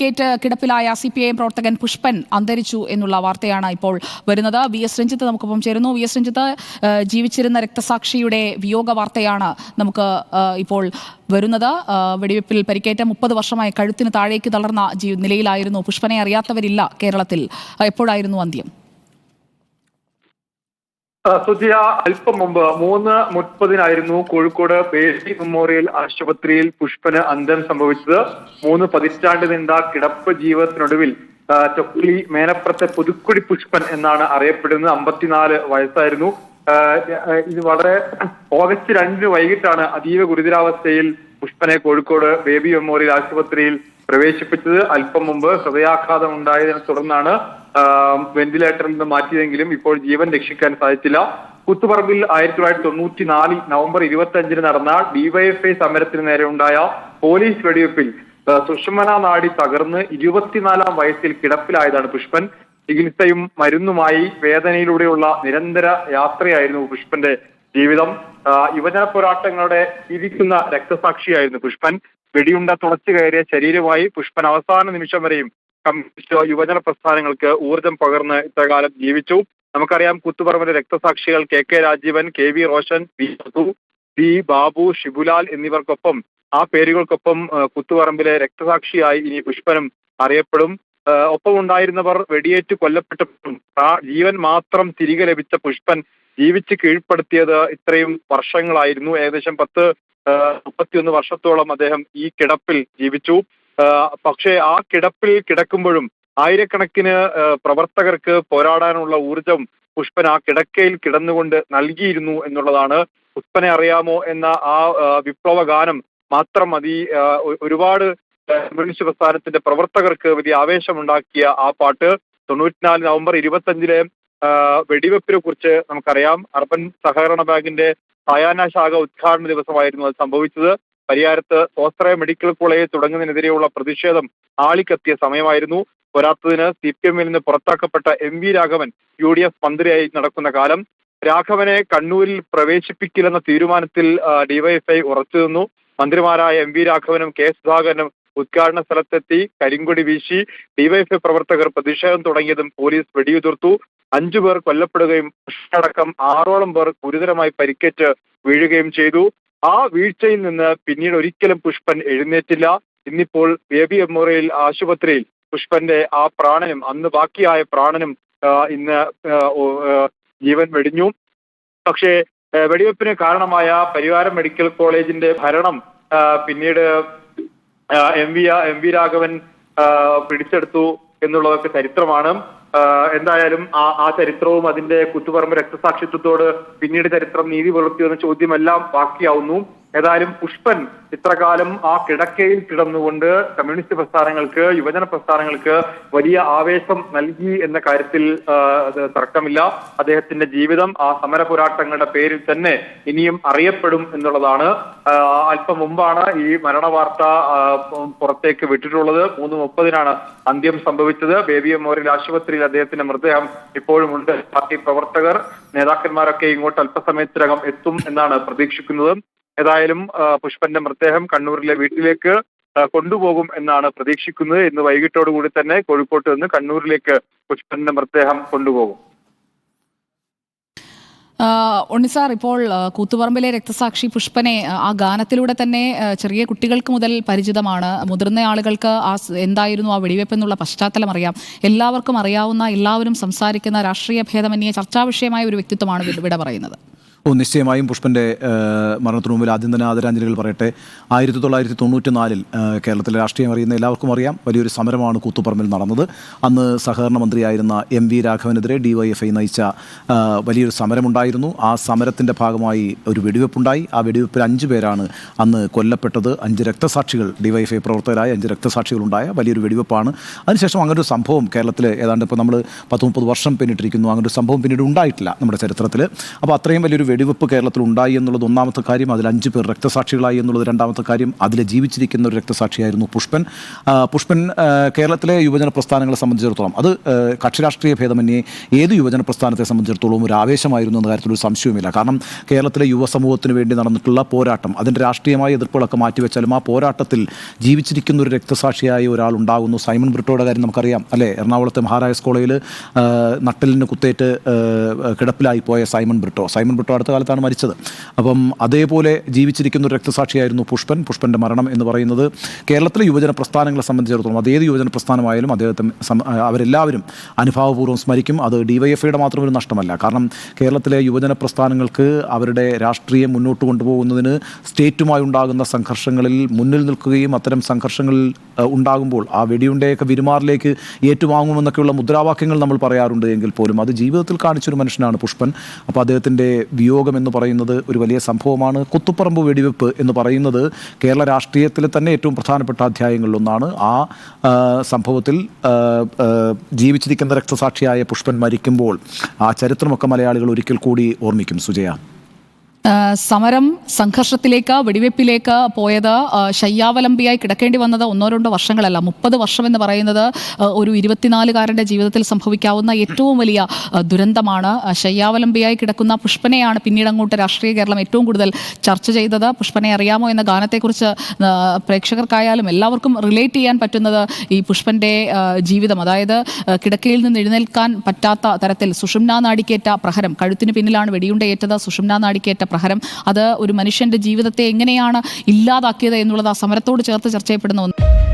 പരിക്കേറ്റ് കിടപ്പിലായ C P I M പ്രവർത്തകൻ പുഷ്പൻ അന്തരിച്ചു എന്നുള്ള വാർത്തയാണ് ഇപ്പോൾ വരുന്നത്. വി എസ് രഞ്ജിത്ത് നമുക്കൊപ്പം ചേരുന്നു. വി എസ് രഞ്ജിത്ത് ജീവിച്ചിരുന്ന രക്തസാക്ഷിയുടെ വിയോഗ വാർത്തയാണ് നമുക്ക് ഇപ്പോൾ വരുന്നത്. വെടിവയ്പിൽ പരിക്കേറ്റ മുപ്പത് വർഷമായി കഴുത്തിന് താഴേക്ക് തളർന്ന നിലയിലായിരുന്നു. പുഷ്പനെ അറിയാത്തവരില്ല കേരളത്തിൽ. എപ്പോഴായിരുന്നു അന്ത്യം? സുജിയ അല്പം മുമ്പ് മൂന്ന് മുപ്പതിനായിരുന്നു കോഴിക്കോട് ബേബി മെമ്മോറിയൽ ആശുപത്രിയിൽ പുഷ്പന് അന്ത്യം സംഭവിച്ചത്. മൂന്ന് പതിറ്റാണ്ട് നീണ്ട കിടപ്പ് ജീവിതത്തിനൊടുവിൽ ചൊക്ലി മേനപ്പുറത്തെ പുതുക്കുടി പുഷ്പൻ എന്നാണ് അറിയപ്പെടുന്നത്. അമ്പത്തിനാല് വയസ്സായിരുന്നു. ഇത് വളരെ ഓഗസ്റ്റ് രണ്ടിന് വൈകിട്ടാണ് അതീവ ഗുരുതരാവസ്ഥയിൽ പുഷ്പനെ കോഴിക്കോട് ബേബി മെമ്മോറിയൽ ആശുപത്രിയിൽ പ്രവേശിപ്പിച്ചത് അല്പം മുമ്പ് ഹൃദയാഘാതം ഉണ്ടായതിനെ തുടർന്നാണ് വെന്റിലേറ്ററിൽ നിന്ന് മാറ്റിയതെങ്കിലും ഇപ്പോൾ ജീവൻ രക്ഷിക്കാൻ സാധിച്ചില്ല. കുത്തുപറമ്പിൽ ആയിരത്തി തൊള്ളായിരത്തി തൊണ്ണൂറ്റി നാലിൽ നവംബർ ഇരുപത്തി അഞ്ചിന് നടന്ന ഡിവൈഎഫ്ഐ സമരത്തിന് നേരെ ഉണ്ടായ പോലീസ് വെടിവെപ്പിൽ സുഷമന നാടി തകർന്ന് ഇരുപത്തിനാലാം വയസ്സിൽ കിടപ്പിലായതാണ് പുഷ്പൻ. ചികിത്സയും മരുന്നുമായി വേദനയിലൂടെയുള്ള നിരന്തര യാത്രയായിരുന്നു പുഷ്പന്റെ ജീവിതം. യുവജന പോരാട്ടങ്ങളുടെ ഇരിക്കുന്ന രക്തസാക്ഷിയായിരുന്നു പുഷ്പൻ. വെടിയുണ്ട തുളച്ചു കയറിയ ശരീരമായി പുഷ്പൻ അവസാന നിമിഷം വരെയും കമ്മ്യൂണിസ്റ്റ് യുവജന പ്രസ്ഥാനങ്ങൾക്ക് ഊർജം പകർന്ന് ഇത്രകാലം ജീവിച്ചു. നമുക്കറിയാം കുത്തുപറമ്പിലെ രക്തസാക്ഷികൾ K K Rajeevan K V Roshan V Sathu P Babu Shibulal എന്നിവർക്കൊപ്പം ആ പേരുകൾക്കൊപ്പം കുത്തുപറമ്പിലെ രക്തസാക്ഷിയായി ഇനി പുഷ്പനും അറിയപ്പെടും. ഒപ്പം ഉണ്ടായിരുന്നവർ വെടിയേറ്റ് കൊല്ലപ്പെട്ടപ്പോഴും ആ ജീവൻ മാത്രം തിരികെ ലഭിച്ച പുഷ്പൻ ജീവിച്ച് കീഴ്പ്പെടുത്തിയത് ഇത്രയും വർഷങ്ങളായിരുന്നു. ഏകദേശം പത്ത് മുപ്പത്തിയൊന്ന് വർഷത്തോളം അദ്ദേഹം ഈ കിടപ്പിൽ ജീവിച്ചു. പക്ഷേ ആ കിടപ്പിൽ കിടക്കുമ്പോഴും ആയിരക്കണക്കിന് പ്രവർത്തകർക്ക് പോരാടാനുള്ള ഊർജം പുഷ്പൻ ആ കിടക്കയിൽ കിടന്നുകൊണ്ട് നൽകിയിരുന്നു എന്നുള്ളതാണ് പുഷ്പനെ അറിയാമോ എന്ന ആ വിപ്ലവ ഗാനം മാത്രം മതി. ഒരുപാട് കമ്മ്യൂണിസ്റ്റ് പ്രസ്ഥാനത്തിന്റെ പ്രവർത്തകർക്ക് വലിയ ആവേശമുണ്ടാക്കിയ ആ പാട്ട് തൊണ്ണൂറ്റിനാല് നവംബർ ഇരുപത്തഞ്ചിലെ വെടിവെപ്പിനെ കുറിച്ച് നമുക്കറിയാം. അർബൻ സഹകരണ ബാങ്കിന്റെ സായാഹ്ന ശാഖ ഉദ്ഘാടന ദിവസമായിരുന്നു അത് സംഭവിച്ചത്. പരിയാരത്ത് സ്വാശ്രയ മെഡിക്കൽ കോളേജ് തുടങ്ങുന്നതിനെതിരെയുള്ള പ്രതിഷേധം ആളിക്കത്തിയ സമയമായിരുന്നു. പോരാത്തതിന് സി പി എമ്മിൽ നിന്ന് പുറത്താക്കപ്പെട്ട M V Raghavan U D F മന്ത്രിയായി നടക്കുന്ന കാലം. രാഘവനെ കണ്ണൂരിൽ പ്രവേശിപ്പിക്കില്ലെന്ന തീരുമാനത്തിൽ ഡിവൈഎഫ്ഐ ഉറച്ചു നിന്നു. മന്ത്രിമാരായ എം വി രാഘവനും കെ സുധാകരനും ഉദ്ഘാടന സ്ഥലത്തെത്തി കരിങ്കൊടി വീശി ഡിവൈഎഫ്ഐ പ്രവർത്തകർ പ്രതിഷേധം തുടങ്ങിയതും പോലീസ് വെടിയുതിർത്തു. അഞ്ചു പേർ കൊല്ലപ്പെടുകയും അടക്കം ആറോളം പേർ ഗുരുതരമായി പരിക്കേറ്റ് വീഴുകയും ചെയ്തു. ആ വീഴ്ചയിൽ നിന്ന് പിന്നീട് ഒരിക്കലും പുഷ്പൻ എഴുന്നേറ്റില്ല. ഇന്നിപ്പോൾ ബേബി മെമ്മോറിയൽ ആശുപത്രിയിൽ പുഷ്പന്റെ ആ പ്രാണനും അന്ന് ബാക്കിയായ പ്രാണനും ഇന്ന് ജീവൻ വെടിഞ്ഞു. പക്ഷേ വെടിവെപ്പിന് കാരണമായ പരിവാരം മെഡിക്കൽ കോളേജിന്റെ ഭരണം പിന്നീട് M V M V Raghavan പിടിച്ചെടുത്തു എന്നുള്ളതൊക്കെ ചരിത്രമാണ്. എന്തായാലും ആ ആ ചരിത്രവും അതിന്റെ കുത്തുപറമ്പ് രക്തസാക്ഷിത്വത്തോട് പിന്നീട് ചരിത്രം നീതി പുലർത്തിയോ എന്ന ചോദ്യമെല്ലാം ബാക്കിയാവുന്നു. ഏതായാലും പുഷ്പൻ ഇത്രകാലം ആ കിടക്കയിൽ കിടന്നുകൊണ്ട് കമ്മ്യൂണിസ്റ്റ് പ്രസ്ഥാനങ്ങൾക്ക് യുവജന പ്രസ്ഥാനങ്ങൾക്ക് വലിയ ആവേശം നൽകി എന്ന കാര്യത്തിൽ തർക്കമില്ല. അദ്ദേഹത്തിന്റെ ജീവിതം ആ സമര പോരാട്ടങ്ങളുടെ പേരിൽ തന്നെ ഇനിയും അറിയപ്പെടും എന്നുള്ളതാണ്. അല്പം മുമ്പാണ് ഈ മരണ വാർത്ത പുറത്തേക്ക് വിട്ടിട്ടുള്ളത്. മൂന്ന് മുപ്പതിനാണ് അന്ത്യം സംഭവിച്ചത്. ബേബി മെമ്മോറിയൽ ആശുപത്രിയിൽ അദ്ദേഹത്തിന്റെ മൃതദേഹം ഇപ്പോഴും ഉണ്ട്. പാർട്ടി പ്രവർത്തകർ നേതാക്കന്മാരൊക്കെ ഇങ്ങോട്ട് അല്പസമയത്തിനകം എത്തും എന്നാണ് പ്രതീക്ഷിക്കുന്നത്. ഏതായാലും പുഷ്പന്റെ മൃതദേഹം കണ്ണൂരിലെ വീട്ടിലേക്ക് കൊണ്ടുപോകും എന്നാണ് പ്രതീക്ഷിക്കുന്നത്. ഇന്ന് വൈകിട്ടോടുകൂടി തന്നെ കോഴിക്കോട്ട് നിന്ന് കണ്ണൂരിലേക്ക് പുഷ്പന്റെ മൃതദേഹം കൊണ്ടുപോകും. ഉണ്ണിസാർ ഇപ്പോൾ കൂത്തുപറമ്പിലെ രക്തസാക്ഷി പുഷ്പനെ ആ ഗാനത്തിലൂടെ തന്നെ ചെറിയ കുട്ടികൾക്ക് മുതൽ പരിചിതമാണ്. മുതിർന്ന ആളുകൾക്ക് ആ എന്തായിരുന്നു ആ വെടിവെപ്പ് എന്നുള്ള പശ്ചാത്തലം അറിയാം. എല്ലാവർക്കും അറിയാവുന്ന എല്ലാവരും സംസാരിക്കുന്ന രാഷ്ട്രീയ ഭേദമന്യേ ചർച്ചാ വിഷയമായ ഒരു വ്യക്തിത്വമാണ് ഇവിടെ വിട പറയുന്നത്. ഓ നിശ്ചയമായും പുഷ്പന്റെ മരണത്തിന് മുമ്പിൽ ആദ്യം തന്നെ ആദരാഞ്ജലികൾ പറയട്ടെ. ആയിരത്തി തൊള്ളായിരത്തി തൊണ്ണൂറ്റി നാലിൽ കേരളത്തിലെ രാഷ്ട്രീയം അറിയുന്ന എല്ലാവർക്കും അറിയാം. വലിയൊരു സമരമാണ് കൂത്തുപറമ്പിൽ നടന്നത്. അന്ന് സഹകരണ മന്ത്രിയായിരുന്ന എം വി രാഘവനെതിരെ ഡി വൈ എഫ് ഐ നയിച്ച വലിയൊരു സമരമുണ്ടായിരുന്നു. ആ സമരത്തിന്റെ ഭാഗമായി ഒരു വെടിവെപ്പുണ്ടായി. ആ വെടിവെപ്പിൽ അഞ്ച് പേരാണ് അന്ന് കൊല്ലപ്പെട്ടത്. അഞ്ച് രക്തസാക്ഷികൾ ഡി വൈ എഫ് ഐ പ്രവർത്തകരായ അഞ്ച് രക്തസാക്ഷികളുണ്ടായ വലിയൊരു വെടിവെപ്പാണ്. അതിനുശേഷം അങ്ങനെ ഒരു സംഭവം കേരളത്തിൽ ഏതാണ്ട് ഇപ്പോൾ നമ്മൾ പത്ത് മുപ്പത് വർഷം പിന്നിട്ടിരിക്കുന്നു. അങ്ങനെ ഒരു സംഭവം പിന്നീട് ഉണ്ടായിട്ടില്ല നമ്മുടെ ചരിത്രത്തിൽ അപ്പോൾ അത്രയും വലിയൊരു വെടിവെപ്പ് കേരളത്തിൽ ഉണ്ടായി എന്നുള്ളത് ഒന്നാമത്തെ കാര്യം അതിൽ അഞ്ച് പേർ രക്തസാക്ഷികളായി എന്നുള്ളത് രണ്ടാമത്തെ കാര്യം അതിൽ ജീവിച്ചിരിക്കുന്ന ഒരു രക്തസാക്ഷിയായിരുന്നു പുഷ്പൻ. പുഷ്പൻ കേരളത്തിലെ യുവജന പ്രസ്ഥാനങ്ങളെ സംബന്ധിച്ചിടത്തോളം അത് കക്ഷിരാഷ്ട്രീയ ഭേദമന്യേ ഏത് യുവജന പ്രസ്ഥാനത്തെ സംബന്ധിച്ചിടത്തോളം ഒരു ആവേശമായിരുന്നു എന്ന കാര്യത്തിൽ ഒരു സംശയവുമില്ല. കാരണം കേരളത്തിലെ യുവസമൂഹത്തിന് വേണ്ടി നടന്നിട്ടുള്ള പോരാട്ടം അതിന്റെ രാഷ്ട്രീയമായ എതിർപ്പുകളൊക്കെ മാറ്റിവെച്ചാലും ആ പോരാട്ടത്തിൽ ജീവിച്ചിരിക്കുന്ന ഒരു രക്തസാക്ഷിയായ ഒരാൾ ഉണ്ടാകുന്നു. സൈമൺ ബ്രിട്ടോയുടെ കാര്യം നമുക്കറിയാം അല്ലേ? എറണാകുളത്തെ മഹാരാജാസ് കോളേജിൽ നട്ടലിന് കുത്തേറ്റ് കിടപ്പിലായി പോയ സൈമൺ ബ്രിട്ടോ. സൈമൺ ബ്രിട്ടോ അടുത്ത കാലത്താണ് മരിച്ചത്. അപ്പം അതേപോലെ ജീവിച്ചിരിക്കുന്ന ഒരു രക്തസാക്ഷിയായിരുന്നു പുഷ്പൻ. പുഷ്പന്റെ മരണം എന്ന് പറയുന്നത് കേരളത്തിലെ യുവജന പ്രസ്ഥാനങ്ങളെ സംബന്ധിച്ചിടത്തോളം അത് ഏത് യുവജന പ്രസ്ഥാനമായാലും അദ്ദേഹത്തെ അവരെല്ലാവരും അനുഭാവപൂർവം സ്മരിക്കും. അത് ഡിവൈഎഫ്ഐയുടെ മാത്രം ഒരു നഷ്ടമല്ല. കാരണം കേരളത്തിലെ യുവജന പ്രസ്ഥാനങ്ങൾക്ക് അവരുടെ രാഷ്ട്രീയം മുന്നോട്ട് കൊണ്ടുപോകുന്നതിന് സ്റ്റേറ്റുമായി ഉണ്ടാകുന്ന സംഘർഷങ്ങളിൽ മുന്നിൽ നിൽക്കുകയും അത്തരം സംഘർഷങ്ങളിൽ ഉണ്ടാകുമ്പോൾ ആ വെടിയുണ്ടയൊക്കെ വിരുമാറിലേക്ക് ഏറ്റുവാങ്ങുമെന്നൊക്കെയുള്ള മുദ്രാവാക്യങ്ങൾ നമ്മൾ പറയാറുണ്ട് എങ്കിൽ പോലും അത് ജീവിതത്തിൽ കാണിച്ചൊരു മനുഷ്യനാണ് പുഷ്പൻ. അപ്പോൾ അദ്ദേഹത്തിന്റെ വിയോഗം എന്ന് പറയുന്നത് ഒരു വലിയ സംഭവമാണ്. കുത്തുപറമ്പ് വെടിവെപ്പ് എന്ന് പറയുന്നത് കേരള രാഷ്ട്രീയത്തിലെ തന്നെ ഏറ്റവും പ്രധാനപ്പെട്ട അധ്യായങ്ങളിലൊന്നാണ്. ആ സംഭവത്തിൽ ജീവിച്ചിരിക്കുന്ന രക്തസാക്ഷിയായ പുഷ്പൻ മരിക്കുമ്പോൾ ആ ചരിത്രമൊക്കെ മലയാളികൾ ഒരിക്കൽ കൂടി ഓർമ്മിക്കും. സുജയ. സമരം സംഘർഷത്തിലേക്ക് വെടിവെപ്പിലേക്ക് പോയത് ശയ്യാവലംബിയായി കിടക്കേണ്ടി വന്നത് ഒന്നോ രണ്ടോ വർഷങ്ങളല്ല. മുപ്പത് വർഷം എന്ന് പറയുന്നത് ഒരു ഇരുപത്തിനാലുകാരന്റെ ജീവിതത്തിൽ സംഭവിക്കാവുന്ന ഏറ്റവും വലിയ ദുരന്തമാണ്. ശയ്യാവലംബിയായി കിടക്കുന്ന പുഷ്പനെയാണ് പിന്നീട് അങ്ങോട്ട് രാഷ്ട്രീയ കേരളം ഏറ്റവും കൂടുതൽ ചർച്ച ചെയ്തത്. പുഷ്പനെ അറിയാമോ എന്ന ഗാനത്തെക്കുറിച്ച് പ്രേക്ഷകർക്കായാലും എല്ലാവർക്കും റിലേറ്റ് ചെയ്യാൻ പറ്റുന്നത് ഈ പുഷ്പന്റെ ജീവിതം. അതായത് കിടക്കയിൽ നിന്ന് എഴുന്നേൽക്കാൻ പറ്റാത്ത തരത്തിൽ സുഷുമ്നാ നാടിക്കേറ്റ പ്രഹരം കഴുത്തിന് പിന്നിലാണ് വെടിയുണ്ടയേറ്റത്. സുഷുമ്നാ നാടിക്കേറ്റ പ്രഹരം. അത് ഒരു മനുഷ്യന്റെ ജീവിതത്തെ എങ്ങനെയാണ് ഇല്ലാതാക്കിയത് എന്നുള്ളത് ആ സമരത്തോട് ചേർത്ത് ചർച്ച ചെയ്യപ്പെടുന്ന ഒന്ന്.